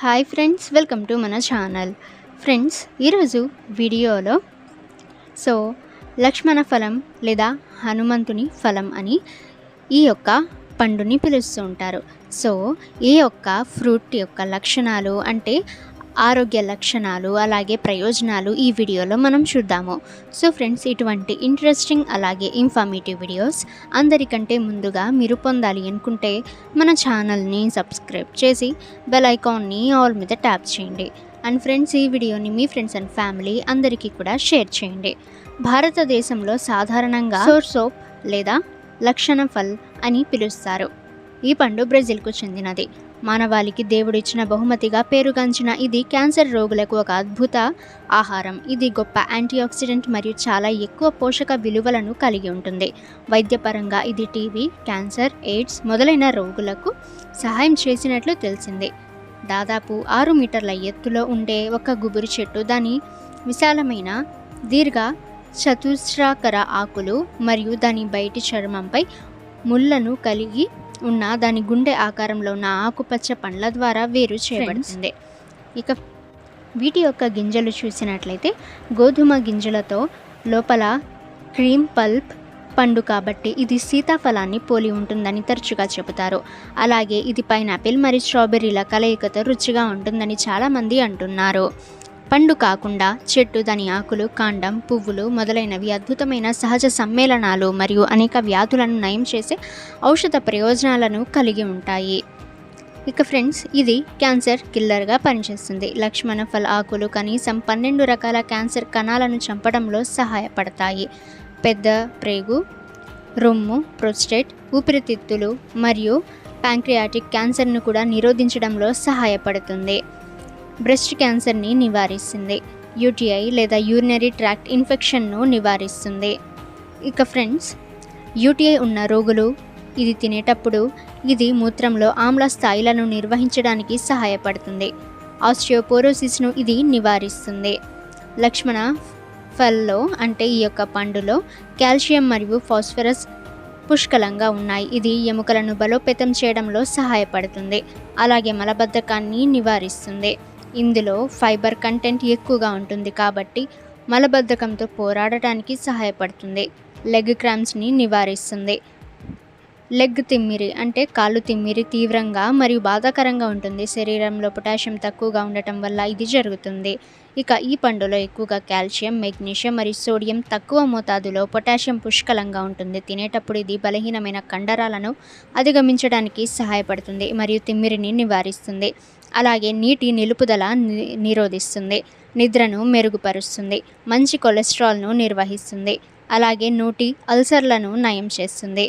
Hi friends welcome to మన channel. Friends ఈరోజు వీడియోలో సో లక్ష్మణ ఫలం లేదా హనుమంతుని ఫలం అని ఈ యొక్క పండుని పిలుస్తూ ఉంటారు సో ఈ యొక్క ఫ్రూట్ యొక్క లక్షణాలు అంటే ఆరోగ్య లక్షణాలు అలాగే ప్రయోజనాలు ఈ వీడియోలో మనం చూద్దాము. సో ఫ్రెండ్స్ ఇటువంటి ఇంట్రెస్టింగ్ అలాగే ఇన్ఫర్మేటివ్ వీడియోస్ అందరికంటే ముందుగా మీరు పొందాలి అనుకుంటే మన ఛానల్ని సబ్స్క్రైబ్ చేసి బెల్ ఐకాన్ని ఆల్ మీద ట్యాప్ చేయండి. అండ్ ఫ్రెండ్స్ ఈ వీడియోని మీ ఫ్రెండ్స్ అండ్ ఫ్యామిలీ అందరికీ కూడా షేర్ చేయండి. భారతదేశంలో సాధారణంగా సోప్ లేదా లక్షణ ఫల్ అని పిలుస్తారు. ఈ పండు బ్రెజిల్కు చెందినది. మానవాళికి దేవుడిచ్చిన బహుమతిగా పేరుగాంచిన ఇది క్యాన్సర్ రోగులకు ఒక అద్భుత ఆహారం. ఇది గొప్ప యాంటీఆక్సిడెంట్ మరియు చాలా ఎక్కువ పోషక విలువలను కలిగి ఉంటుంది. వైద్యపరంగా ఇది టీవీ క్యాన్సర్ ఎయిడ్స్ మొదలైన రోగులకు సహాయం చేసినట్లు తెలిసింది. దాదాపు ఆరు మీటర్ల ఎత్తులో ఉండే ఒక గుబురు చెట్టు దాని విశాలమైన దీర్ఘ చతుస్రాకర ఆకులు మరియు దాని బయటి చర్మంపై ముళ్ళను కలిగి ఉన్న దాని గుండె ఆకారంలో ఉన్న ఆకుపచ్చ పండ్ల ద్వారా వేరు చేయబడుతుంది. ఇక వీటి యొక్క గింజలు చూసినట్లయితే గోధుమ గింజలతో లోపల క్రీమ్ పల్ప్ పండు కాబట్టి ఇది సీతాఫలాన్ని పోలి ఉంటుందని తరచుగా చెబుతారు. అలాగే ఇది పైనాపిల్ మరియు స్ట్రాబెర్రీల కలయికతో రుచిగా ఉంటుందని చాలామంది అంటున్నారు. పండు కాకుండా చెట్టు దాని ఆకులు కాండం పువ్వులు మొదలైనవి అద్భుతమైన సహజ సమ్మేళనాలు మరియు అనేక వ్యాధులను నయం చేసే ఔషధ ప్రయోజనాలను కలిగి ఉంటాయి. ఇక ఫ్రెండ్స్ ఇది క్యాన్సర్ కిల్లర్గా పనిచేస్తుంది. లక్ష్మణ ఫల్ ఆకులు కనీసం పన్నెండు రకాల క్యాన్సర్ కణాలను చంపడంలో సహాయపడతాయి. పెద్ద ప్రేగు రొమ్ము ప్రోస్టేట్ ఊపిరితిత్తులు మరియు ప్యాంక్రియాటిక్ క్యాన్సర్ను కూడా నిరోధించడంలో సహాయపడుతుంది. బ్రెస్ట్ క్యాన్సర్ని నివారిస్తుంది యూటీఐ లేదా యూరినరీ ట్రాక్ట్ ఇన్ఫెక్షన్ను నివారిస్తుంది. ఇక ఫ్రెండ్స్ యూటీఐ ఉన్న రోగులు ఇది తినేటప్పుడు ఇది మూత్రంలో ఆమ్ల స్థాయిలను నిర్వహించడానికి సహాయపడుతుంది. ఆస్ట్రియోపోరోసిస్ను ఇది నివారిస్తుంది. లక్ష్మణ ఫల్లో అంటే ఈ యొక్క పండులో కాల్షియం మరియు ఫాస్ఫరస్ పుష్కలంగా ఉన్నాయి. ఇది ఎముకలను బలోపేతం చేయడంలో సహాయపడుతుంది. అలాగే మలబద్ధకాన్ని నివారిస్తుంది. ఇందులో ఫైబర్ కంటెంట్ ఎక్కువగా ఉంటుంది కాబట్టి మలబద్ధకంతో పోరాడటానికి సహాయపడుతుంది. లెగ్ క్రామ్స్ని నివారిస్తుంది. లెగ్ తిమ్మిరి అంటే కాళ్ళు తిమ్మిరి తీవ్రంగా మరియు బాధాకరంగా ఉంటుంది. శరీరంలో పొటాషియం తక్కువగా ఉండటం వల్ల ఇది జరుగుతుంది. ఇక ఈ పండులో ఎక్కువగా కాల్షియం మెగ్నీషియం మరియు సోడియం తక్కువ మోతాదులో పొటాషియం పుష్కలంగా ఉంటుంది. తినేటప్పుడు ఇది బలహీనమైన కండరాలను అధిగమించడానికి సహాయపడుతుంది మరియు తిమ్మిరిని నివారిస్తుంది. అలాగే నీటి నిలుపుదల నిరోధిస్తుంది. నిద్రను మెరుగుపరుస్తుంది. మంచి కొలెస్ట్రాల్ను నిర్వహిస్తుంది. అలాగే నోటి అల్సర్లను నయం చేస్తుంది.